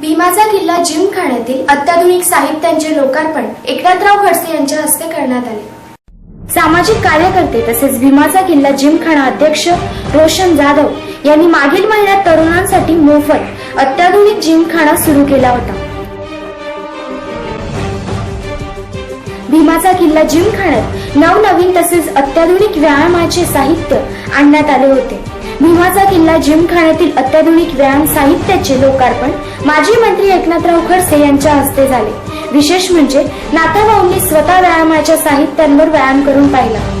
भीमाचा किल्ला जिमखाण्यातील अत्याधुनिक साहित्यांचे लोकार्पण एकनाथराव खडसे यांच्या हस्ते करण्यात आले. सामाजिक कार्यकर्ते तसेच भीमाचा किल्ला जिमखाना अध्यक्ष रोशन जाधव यांनी मागील महिन्यात तरुणांसाठी मोफत अत्याधुनिक जिमखाना सुरू केला होता. भीमाचा किल्ला जिमखान्यात नवनवीन तसेच अत्याधुनिक व्यायामाचे साहित्य आणण्यात आले होते. भीमाचा किल्ला जिमखान्यातील अत्याधुनिक व्यायाम साहित्याचे लोकार्पण माजी मंत्री एकनाथराव खडसे यांच्या हस्ते झाले. विशेष म्हणजे नाथाभाऊंनी स्वतः व्यायामाच्या साहित्यांवर व्यायाम करून पाहिला.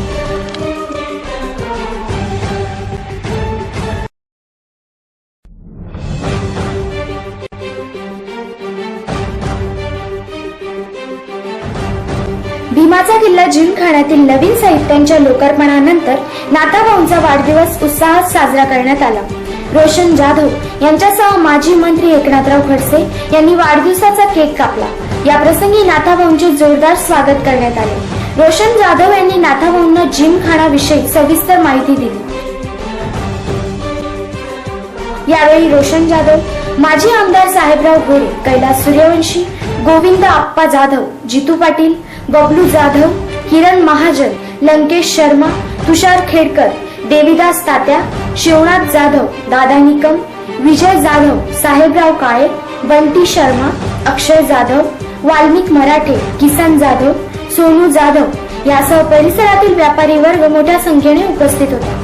भीमाचा किल्ला जिमखान्यातील नवीन साहित्यांच्या लोकार्पणानंतर नाताभाऊंचा वाढदिवस उत्साहात साजरा करण्यात आला. रोशन जाधव यांच्यासह माजी मंत्री एकनाथराव खडसे यांनी वाढदिवसाचा केक कापला. या प्रसंगी नाथाभाऊंचे जोरदार स्वागत करण्यात आले. रोशन जाधव यांनी नाथाभाऊंना जिमखाना विषयी सविस्तर माहिती दिली. यावेळी रोशन जाधव माजी आमदार साहेबराव गोरे कैलास सूर्यवंशी गोविंद आप्पा जाधव जितू पाटील बबलू जाधव किरण महाजन लंकेश शर्मा तुषार खेडकर देविदास तात्या शिवनाथ जाधव दादा निकम विजय जाधव साहेबराव काळे बंटी शर्मा अक्षय जाधव वाल्मिक मराठे किसन जाधव सोनू जाधव यासह परिसरातील व्यापारी वर्ग मोठ्या संख्येने उपस्थित होता.